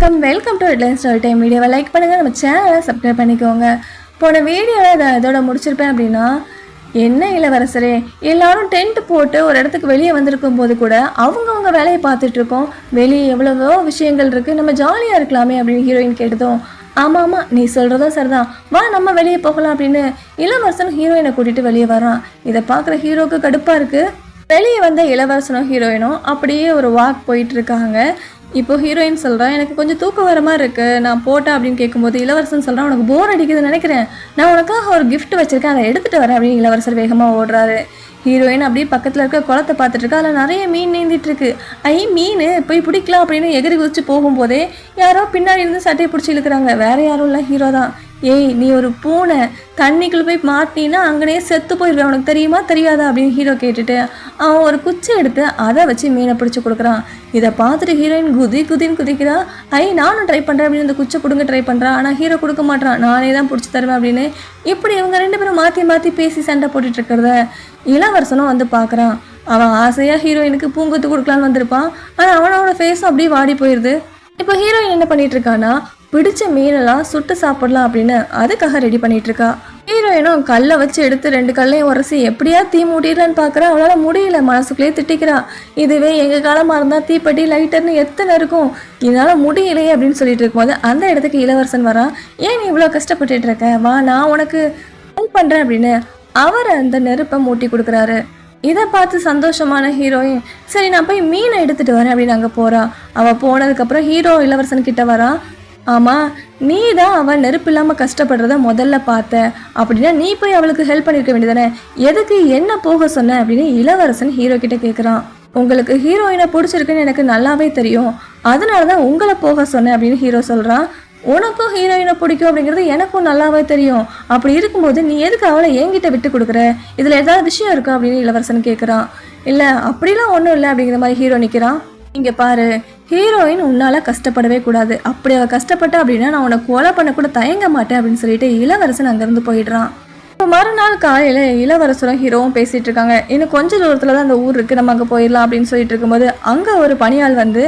வணக்கம். Welcome to headline story time வீடியோவை like பண்ணுங்கள் நம்ம சேனலை சப்ஸ்கிரைப் பண்ணிக்கோங்க. போன வீடியோவில் இதை இதோட முடிச்சிருப்பேன் அப்படின்னா என்ன இளவரசரே? எல்லாரும் டென்ட் போட்டு ஒரு இடத்துக்கு வெளியே வந்திருக்கும் போது கூட அவங்கவுங்க வேலையை பார்த்துட்ருக்கோம் வெளியே எவ்வளவோ விஷயங்கள் இருக்குது நம்ம ஜாலியாக இருக்கலாமே அப்படின்னு ஹீரோயின் கேட்டதும் ஆமாம் ஆமாம் நீ சொல்கிறதும் சரிதான். வா நம்ம வெளியே போகலாம் அப்படின்னு இளவரசன் ஹீரோயினை கூட்டிகிட்டு வெளியே வரான் இதை பார்க்குற ஹீரோக்கு கடுப்பாக இருக்குது வெளியே வந்த இளவரசனும் ஹீரோயினும் அப்படியே ஒரு வாக் போயிட்டு இருக்காங்க. இப்போ ஹீரோயின் சொல்கிறா எனக்கு கொஞ்சம் தூக்கம் வர மாதிரி இருக்குது நான் போட்டேன் அப்படின்னு கேட்கும்போது இளவரசன் சொல்கிறான் உனக்கு போர் அடிக்குதுன்னு நினைக்கிறேன். நான் உனக்காக ஒரு கிஃப்ட் வச்சுருக்கேன். அதை எடுத்துகிட்டு வரேன் அப்படின்னு இளவரசர் வேகமாக ஓடுறாரு. ஹீரோயின் அப்படியே பக்கத்தில் இருக்க குளத்தை பார்த்துட்டு இருக்கா. அதில் நிறைய மீன் நீந்திட்டு இருக்கு. ஐ மீன்? போய் பிடிக்கலாம் அப்படின்னு எகிரி குதிச்சு போகும்போதே யாரோ பின்னாடி இருந்து சட்டையை பிடிச்சி இழுக்கிறாங்க. வேற யாரும் இல்லை ஹீரோ தான். ஏய் நீ ஒரு பூனை தண்ணிக்குள்ள போய் மாட்டினா அங்கனே செத்து போயிடுவேன் உனக்கு தெரியுமா? தெரியாதா? அப்படின்னு ஹீரோ கேட்டுட்டு அவன் ஒரு குச்சி எடுத்து அதை வச்சு மீனை பிடிச்சி கொடுக்குறான். இதை பார்த்துட்டு ஹீரோயின் குதி குதின்னு குதிக்கிறா. ஐ நானும் ட்ரை பண்ணுறேன் அப்படின்னு அந்த குச்சை கொடுங்க ட்ரை பண்ணுறான் ஆனால் ஹீரோ கொடுக்க மாட்டான் நானே தான் பிடிச்சி தருவேன் அப்படின்னு. இப்படி இவங்க ரெண்டு பேரும் மாற்றி மாற்றி பேசி சண்டை போட்டுட்டு இருக்கிறத இளவரசனும் வந்து பார்க்குறான். அவன் ஆசையாக ஹீரோயினுக்கு பூங்கொத்து கொடுக்கலான்னு வந்திருப்பான். ஆனால் அவனோட ஃபேஸும் அப்படியே வாடி போயிடுது இப்போ ஹீரோயின் என்ன பண்ணிட்டு இருக்கான்னா பிடிச்ச மீனெல்லாம் சுட்டு சாப்பிடலாம் அப்படின்னு அதுக்காக ரெடி பண்ணிட்டு இருக்கா ஹீரோயினும் கல்லை வச்சு எடுத்து ரெண்டு கல்லையும் உரசி எப்படியா தீ மூட்டிடலான்னு பார்க்குறா அவளால் முடியல மனசுக்குள்ளேயே திட்டிக்கிறா. இதுவே எங்கள் காலமாக இருந்தால் தீப்பெட்டி லைட்டர்னு எத்தனை இருக்கும்? இதனால் முடியலையே அப்படின்னு சொல்லிட்டு இருக்கும்போது அந்த இடத்துக்கு இளவரசன் வரான் ஏன் நீ இவ்வளோ கஷ்டப்பட்டுட்டு இருக்க வா நான் உனக்கு ஹெல்ப் பண்ணுறேன் அப்படின்னு அவர் அந்த நெருப்பை மூட்டி கொடுக்குறாரு. இதை பார்த்து சந்தோஷமான ஹீரோயின் சரி நான் போய் மீனை எடுத்துட்டு வரேன் அப்படின்னு அங்கே போறா. அவ போனதுக்கப்புறம் ஹீரோ இளவரசன் கிட்ட வரான் ஆமாம் நீ தான் அவள் நெருப்பு இல்லாமல் கஷ்டப்படுறத முதல்ல பார்த்த. அப்படின்னா நீ போய் அவளுக்கு ஹெல்ப் பண்ணிருக்க வேண்டியதானே எதுக்கு என்ன போக சொன்ன அப்படின்னு இளவரசன் ஹீரோ கிட்ட கேட்குறான் உங்களுக்கு ஹீரோயினை பிடிச்சிருக்குன்னு எனக்கு நல்லாவே தெரியும். அதனால தான் உங்களை போக சொன்னேன் அப்படின்னு ஹீரோ சொல்கிறான் உனக்கும் ஹீரோயினை பிடிக்கும் அப்படிங்கிறது எனக்கும் நல்லாவே தெரியும். அப்படி இருக்கும்போது நீ எதுக்கு அவளை என்கிட்ட விட்டு கொடுக்குற? இதில் ஏதாவது விஷயம் இருக்கா அப்படின்னு இளவரசன் கேட்குறான் இல்லை அப்படிலாம் ஒன்றும் இல்லை அப்படிங்கிற மாதிரி ஹீரோ நிற்கிறான் இங்கே பாரு ஹீரோயின் உன்னால் கஷ்டப்படவே கூடாது. அப்படி அவள் கஷ்டப்பட்ட அப்படின்னா நான் உன்னை கொலை பண்ண கூட தயங்க மாட்டேன் அப்படின்னு சொல்லிட்டு இளவரசன் அங்கேருந்து போயிடுறான். இப்போ மறுநாள் காலையில் இளவரசரும் ஹீரோவும் பேசிகிட்டு இருக்காங்க. இன்னும் கொஞ்ச தூரத்தில் தான் அந்த ஊர் இருக்குது நம்ம அங்கே போயிடலாம் அப்படின்னு சொல்லிட்டு இருக்கும்போது அங்கே ஒரு பணியாள் வந்து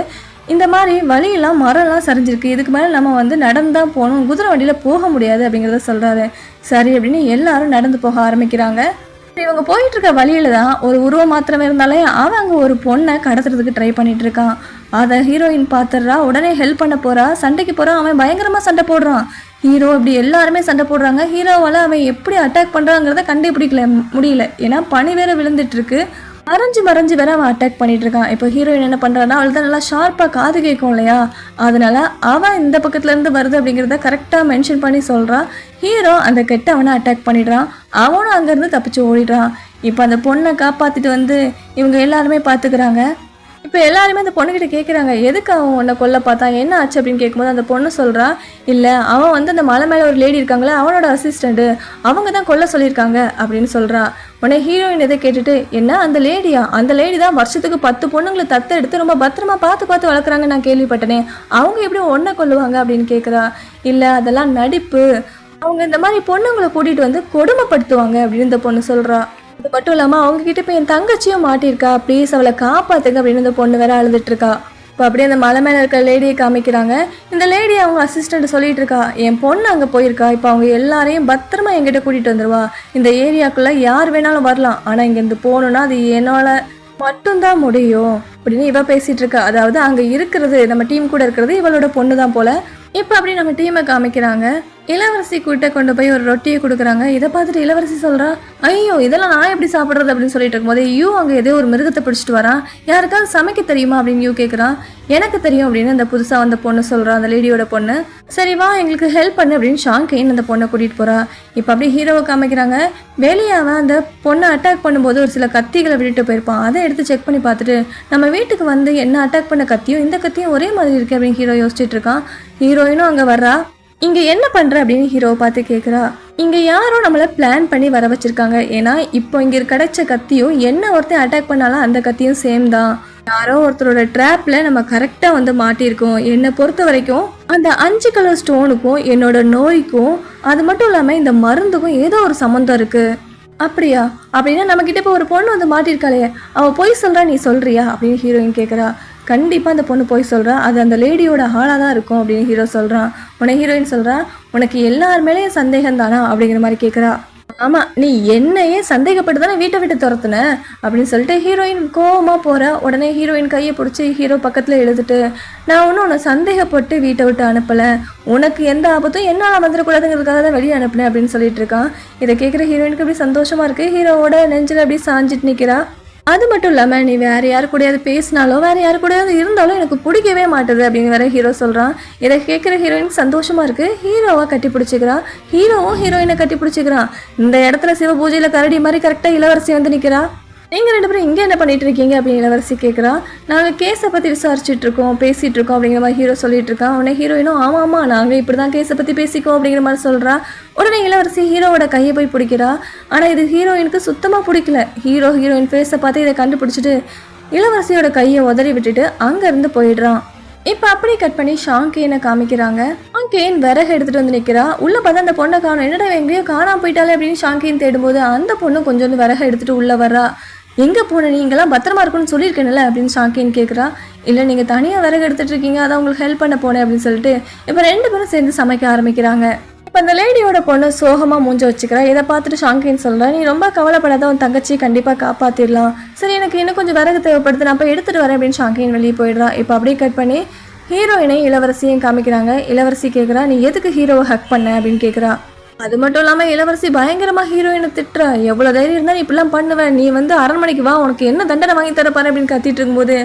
இந்த மாதிரி வழியெல்லாம் மரம்லாம் சரிஞ்சிருக்கு. இதுக்கு மேலே நம்ம வந்து நடந்து தான் போகணும். குதிரை வண்டியில் போக முடியாது அப்படிங்கிறத சொல்கிறாரு சரி அப்படின்னு எல்லாரும் நடந்து போக ஆரம்பிக்கிறாங்க. இவங்க போயிட்டு இருக்க வழியில தான் ஒரு உருவம் மாத்திரம் இருந்தாலே அவன் அங்கே ஒரு பொண்ணை கடத்துறதுக்கு ட்ரை பண்ணிட்டு இருக்கான் அதை ஹீரோயின் பார்த்துடுறா உடனே ஹெல்ப் பண்ண போறா சண்டைக்கு போறான் அவன் பயங்கரமா சண்டை போடுறான். ஹீரோ இப்படி எல்லாருமே சண்டை போடுறாங்க. ஹீரோவால் அவன் எப்படி அட்டாக் பண்ணுறாங்கிறத கண்டுபிடிக்கல முடியல. ஏன்னா பனி வேற விழுந்துட்டு இருக்கு மறைஞ்சு மறைஞ்சு வேற அவன் அட்டாக் பண்ணிட்டு இருக்கான் இப்போ ஹீரோயின் என்ன பண்றான்னா அவள் தான் நல்லா ஷார்ப்பாக காது கேட்கும் இல்லையா? அதனால அவன் இந்த பக்கத்துல இருந்து வருது அப்படிங்கிறத கரெக்டாக மென்ஷன் பண்ணி சொல்றான் ஹீரோ அந்த கெட்ட அவனை அட்டாக் பண்ணிடுறான். அவனும் அங்கேருந்து தப்பிச்சு ஓடிடுறான். இப்போ அந்த பொண்ணை காப்பாத்திட்டு வந்து இவங்க எல்லாருமே பார்த்துக்கிறாங்க. இப்போ எல்லாருமே அந்த பொண்ணுக்கிட்ட கேட்குறாங்க எதுக்கு அவன் உன்னை கொல்ல பார்த்தான் என்ன ஆச்சு அப்படின்னு கேட்கும்போது அந்த பொண்ணு சொல்கிறா இல்லை அவன் வந்து அந்த மலை மேலே ஒரு லேடி இருக்காங்களே அவனோட அசிஸ்டண்ட்டு அவங்க தான் கொல்ல சொல்லியிருக்காங்க அப்படின்னு சொல்கிறா உடனே ஹீரோயின் இதை கேட்டுட்டு என்ன அந்த லேடியா அந்த லேடி தான் வருஷத்துக்கு பத்து பொண்ணுங்களை தத்து எடுத்து ரொம்ப பத்திரமா பார்த்து பார்த்து வளர்க்குறாங்க நான் கேள்விப்பட்டனே. அவங்க எப்படி ஒன்றை கொல்லுவாங்க அப்படின்னு கேட்குறா இல்லை அதெல்லாம் நடிப்பு. அவங்க இந்த மாதிரி பொண்ணுங்களை கூட்டிகிட்டு வந்து கொடுமைப்படுத்துவாங்க அப்படின்னு இந்த பொண்ணு சொல்கிறா அது மட்டும் இல்லாமல் அவங்க கிட்ட என் தங்கச்சியும் மாட்டியிருக்கா. ப்ளீஸ் அவளை காப்பாத்துங்க அப்படின்னு இந்த பொண்ணு வேற அழுதுட்டு இருக்கா இப்போ அப்படியே அந்த மலை மேலே இருக்கிற லேடியை காமிக்கிறாங்க. இந்த லேடி அவங்க அசிஸ்டண்ட் சொல்லிட்டு இருக்கா. என் பொண்ணு அங்கே போயிருக்கா. இப்போ அவங்க எல்லாரையும் பத்திரமா என்கிட்ட கூட்டிட்டு வந்துருவா. இந்த ஏரியாக்குள்ள யார் வேணாலும் வரலாம். ஆனால் இங்கேருந்து போகணுன்னா அது என்னால் மட்டும்தான் முடியும் அப்படின்னு இவ பேசிட்டு இருக்கா. அதாவது அங்கே இருக்கிறது நம்ம டீம் கூட இருக்கிறது இவளோட பொண்ணு தான் போல. இப்போ அப்படி நம்ம டீமை காமிக்கிறாங்க. இளவரசி கூட்ட கொண்டு போய் ஒரு ரொட்டியை கொடுக்குறாங்க. இதை பார்த்துட்டு இளவரசி சொல்றா ஐயோ இதெல்லாம் நான் எப்படி சாப்பிட்றது? அப்படின்னு சொல்லிட்டு இருக்கும்போது யூ அங்கே ஏதோ ஒரு மிருகத்தை பிடிச்சிட்டு வரான் யாருக்காவது சமைக்க தெரியுமா? அப்படின்னு யூ கேட்குறான் எனக்கு தெரியும் அப்படின்னு அந்த புதுசாக வந்த பொண்ணு சொல்றா அந்த லேடியோட பொண்ணு. சரி வா எங்களுக்கு ஹெல்ப் பண்ணு அப்படின்னு ஷாங்கெயின் அந்த பொண்ணை கூட்டிட்டு போறா. இப்போ அப்படியே ஹீரோவை காமிக்கிறாங்க. வெளியே அவன் அந்த பொண்ணை அட்டாக் பண்ணும்போது ஒரு சில கத்திகளை விட்டுட்டு போயிருப்பான். அதை எடுத்து செக் பண்ணி பார்த்துட்டு நம்ம வீட்டுக்கு வந்து என்ன அட்டாக் பண்ண கத்தியும் இந்த கத்தியும் ஒரே மாதிரி இருக்கு அப்படின்னு ஹீரோ யோசிச்சுட்டு இருக்கான். ஹீரோயினும் அங்கே வர்றா. இங்க என்ன பண்ற அப்படின்னு ஹீரோவை பார்த்து கேட்குறா இங்க யாரோ நம்மள பிளான் பண்ணி வர வச்சிருக்காங்க. ஏன்னா இப்போ இங்க கிடைச்ச கத்தியும் என்ன ஒருத்தன் அட்டாக் பண்ணாலும் அந்த கத்தியும் சேம் தான். யாரோ ஒருத்தரோட ட்ராப்ல நம்ம கரெக்டா வந்து மாட்டியிருக்கோம். என்னை பொறுத்த வரைக்கும் அந்த அஞ்சு கலர் ஸ்டோனுக்கும் என்னோட நோய்க்கும் அது மட்டும் இல்லாம இந்த மருந்துக்கும் ஏதோ ஒரு சம்மந்தம் இருக்கு. அப்படியா? அப்படின்னா நம்ம கிட்ட இப்போ ஒரு பொண்ணு வந்து மாட்டிருக்காளே அவ பொய் சொல்றா நீ சொல்றியா? அப்படின்னு ஹீரோயின் கேக்குறா. கண்டிப்பாக அந்த பொண்ணு போய் சொல்கிறா அது அந்த லேடியோட ஆளாக தான் இருக்கும் அப்படின்னு ஹீரோ சொல்கிறான் உன்னை ஹீரோயின் சொல்கிறா உனக்கு எல்லார் மேலேயும் சந்தேகம் தானா அப்படிங்கிற மாதிரி கேட்குறா ஆமாம் நீ என்னையே சந்தேகப்பட்டு தானே வீட்டை விட்டு துரத்துன? அப்படின்னு சொல்லிட்டு ஹீரோயின் கோவமாக போகிற உடனே ஹீரோயின் கையை பிடிச்சி ஹீரோ பக்கத்தில் எழுதிட்டு நான் ஒன்றும் உன்னை சந்தேகப்பட்டு வீட்டை விட்டு அனுப்பலை. உனக்கு எந்த ஆபத்தும் என்னால் வந்துடக்கூடாதுங்கிறதுக்காக தான் வெளியே அனுப்புனேன் அப்படின்னு சொல்லிட்டு இருக்கான். இதை கேட்குற ஹீரோயினுக்கு அப்படி சந்தோஷமாக இருக்குது ஹீரோவோட நெஞ்சில் அப்படி சாஞ்சிட்டு நிற்கிறா அது மட்டும் இல்லாமல் நீ வேறு யாரு கூடயாவது பேசினாலோ வேறு யாரு கூடயாவது இருந்தாலும் எனக்கு பிடிக்கவே மாட்டுது அப்படின்னு வேற ஹீரோ சொல்கிறான் இதை கேட்குற ஹீரோயின் சந்தோஷமாக இருக்குது ஹீரோவாக கட்டி பிடிச்சிக்கிறான் ஹீரோவும் ஹீரோயினை கட்டி பிடிச்சிக்கிறான். இந்த இடத்துல சிவ பூஜையில் கரடி மாதிரி கரெக்டாக இளவரசி வந்து நிற்கிறா நீங்கள் ரெண்டு பேரும் இங்கே என்ன பண்ணிட்டு இருக்கீங்க அப்படின்னு இளவரசி கேட்குறா நாங்கள் கேஸை பற்றி விசாரிச்சுட்டு இருக்கோம் பேசிகிட்டு இருக்கோம் அப்படிங்கிற மாதிரி ஹீரோ சொல்லிட்டு இருக்கான் உடனே ஹீரோயினும் ஆமாம் ஆமாம் நாங்கள் இப்படி தான் கேஸை பற்றி பேசிக்கோ அப்படிங்கிற மாதிரி சொல்கிறா உடனே இளவரசி ஹீரோவோட கையை போய் பிடிக்கிறா. ஆனால் இது ஹீரோயினுக்கு சுத்தமாக பிடிக்கல. ஹீரோ ஹீரோயின் ஃபேஸை பார்த்து இதை கண்டுபிடிச்சிட்டு இளவரசியோட கையை உதறி விட்டுட்டு அங்கேருந்து போயிடுறான் இப்போ அப்படி கட் பண்ணி ஷாங்கேனை காமிக்கிறாங்க. ஷாங்கேன் விறகு எடுத்துகிட்டு வந்து நிற்கிறா உள்ளே பார்த்தா அந்த பொண்ணை காணும். என்னடா எங்கேயோ காணாம போயிட்டாலே அப்படின்னு ஷாங்கேன் தேடும்போது அந்த பொண்ணு கொஞ்சோண்டு விறகு எடுத்துகிட்டு உள்ளே வர்றா. எங்கே போன? நீங்களாம் பத்திரமா இருக்குன்னு சொல்லியிருக்கேன்ல அப்படின்னு ஷாங்கேன் கேட்குறா இல்லை நீங்கள் தனியாக விறகு எடுத்துட்டு இருக்கீங்க அதான் உங்களுக்கு ஹெல்ப் பண்ண போனேன் அப்படின்னு சொல்லிட்டு இப்போ ரெண்டு பேரும் சேர்ந்து சமைக்க ஆரம்பிக்கிறாங்க. இப்போ அந்த லேடியோட பொண்ணு சோகமாக மூஞ்ச வச்சுக்கிறா. இதை பார்த்துட்டு ஷாங்கின்னு சொல்கிறேன் நீ ரொம்ப கவலைப்படாத உன் தங்கச்சி கண்டிப்பாக காப்பாற்றிடலாம் சரி எனக்கு இன்னும் கொஞ்சம் விறகு தேவைப்படுது நான் போய் எடுத்துகிட்டு வரேன் அப்படின்னு ஷாங்கின் வெளியே போயிடுறா. இப்போ அப்படியே கட் பண்ணி ஹீரோயினை இளவரசியும் காமிக்கிறாங்க. இளவரசி கேட்குறா நீ எதுக்கு ஹீரோவை ஹக் பண்ண? அப்படின்னு கேட்குறா அது மட்டும் இல்லாமல் இளவரசி பயங்கரமாக ஹீரோயினை திட்டுறா. எவ்வளோ தைரியம் இருந்தால் நீ இப்படிலாம் பண்ணுவேன் நீ வந்து அரண்மனைக்கு வா. உனக்கு என்ன தண்டனை வாங்கி தரப்பாரு அப்படின்னு கத்திட்டு இருக்கும்போது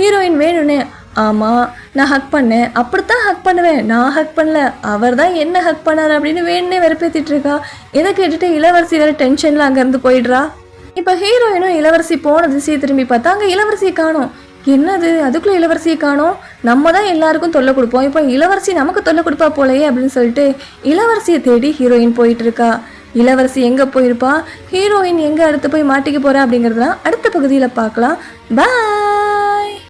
ஹீரோயின் வேணும்னே. ஆமாம் நான் ஹக் பண்ணேன். அப்படித்தான் ஹக் பண்ணுவேன். நான் ஹக் பண்ணல. அவர் தான் என்ன ஹக் பண்ணார்? அப்படின்னு வேணுனே வெறுப்பேத்திட்டு இருக்கா. இதை கேட்டுட்டு இளவரசி வேற டென்ஷனில் அங்கேருந்து போயிடுறா. இப்போ ஹீரோயினும் இளவரசி போன திசையை திரும்பி பார்த்தா அங்கே இளவரசியை காணும். என்னது? அதுக்குள்ளே இளவரசியை காணோம்? நம்ம தான் எல்லாருக்கும் தொல்லை கொடுப்போம். இப்போ இளவரசி நமக்கு தொல்லை கொடுப்பா போலயே அப்படின்னு சொல்லிட்டு இளவரசியை தேடி ஹீரோயின் போயிட்டு இருக்கா. இளவரசி எங்கே போயிருப்பா? ஹீரோயின் எங்கே அடுத்து போய் மாட்டிக்க போறா அப்படிங்கிறதுலாம் அடுத்த பகுதியில் பார்க்கலாம். பாய்